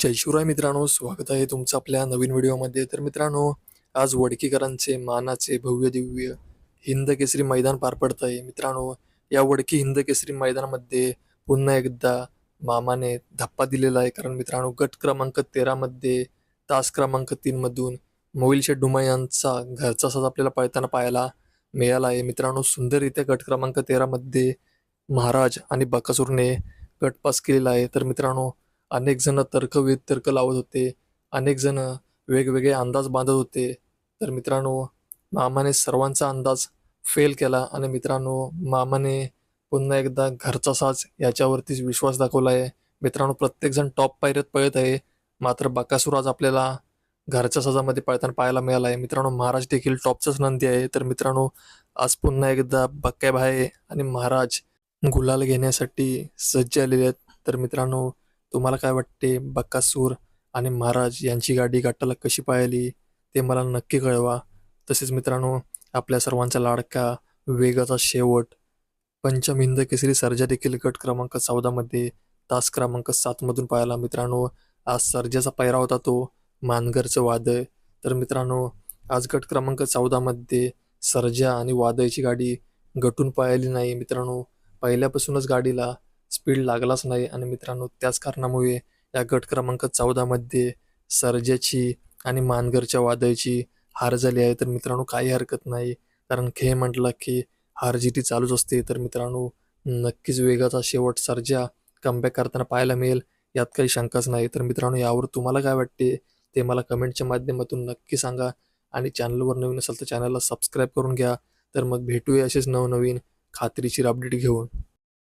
जय शिवराय मित्रांनो स्वागत आहे तुमचं आपल्या नवीन व्हिडिओमध्ये. तर मित्रांनो आज वडकीकरांचे मानाचे भव्य दिव्य हिंद केसरी मैदान पार पडत आहे. मित्रांनो या वडकी हिंद केसरी मैदानामध्ये पुन्हा एकदा मामाने धप्पा दिलेला आहे. कारण मित्रांनो गट क्रमांक तेरामध्ये तास क्रमांक तीनमधून मोहिल डुमा यांचा घरचा साज आपल्याला पळताना पाहायला मिळाला आहे. मित्रांनो सुंदररित्या गट क्रमांक तेरामध्ये महाराज आणि बकासूरने गट पास केलेला आहे. तर मित्रांनो अनेक जण तर्क तर्क लावत होते. अनेक जण वेगवेगळे अंदाज बांधत होते. तर मित्रांनो मामाने सर्वांचा अंदाज फेल केला आणि मित्रांनो मामाने पुन्हा एकदा घरचा साज याच्यावरतीच विश्वास दाखवला आहे मित्रांनो प्रत्येकजण टॉप पायऱ्यात पळत आहे. मात्र बकासूर आज आपल्याला घरच्या साजामध्ये पळताना पाहायला मिळाला आहे मित्रांनो महाराज देखील टॉपचाच नंदी आहे. तर मित्रांनो आज पुन्हा एकदा बक्क्याभाई आणि महाराज गुलाल घेण्यासाठी सज्ज आलेले आहेत. तर मित्रांनो तुम्हाला काय वाटते? बक्कासूर आणि महाराज यांची गाडी गट्टाला कशी पाहिली ते मला नक्की कळवा. तसेच मित्रांनो आपल्या सर्वांचा लाडका वेगाचा शेवट पंचम हिंद केसरी सर्जा देखील गट क्रमांक चौदामध्ये तास क्रमांक सातमधून पाहिला. मित्रांनो आज सर्जाचा पायरा होता तो मानगरचं वादळ. तर मित्रांनो आज गट क्रमांक चौदामध्ये सर्जा आणि वादळची गाडी गटून पाहिली नाही. मित्रांनो पहिल्यापासूनच गाडीला स्पीड लागलाच नाही. आणि मित्रांनो त्याच कारणामुळे या गट क्रमांक चौदामध्ये सर्जेची आणि मानगरच्या वादळची हार झाली आहे. तर मित्रांनो काही हरकत नाही. कारण खे म्हटलं की हार जिटी चालूच असते. तर मित्रांनो नक्कीच वेगाचा शेवट सर्जा कमबॅक करताना पाहायला मिळेल. यात काही शंकाच नाही. तर मित्रांनो यावर तुम्हाला काय वाटते? ते मला कमेंटच्या माध्यमातून नक्की सांगा. आणि चॅनलवर नवीन असेल तर चॅनलला सबस्क्राईब करून घ्या. तर मग भेटूया असेच नवनवीन खात्रीशीर अपडेट घेऊन.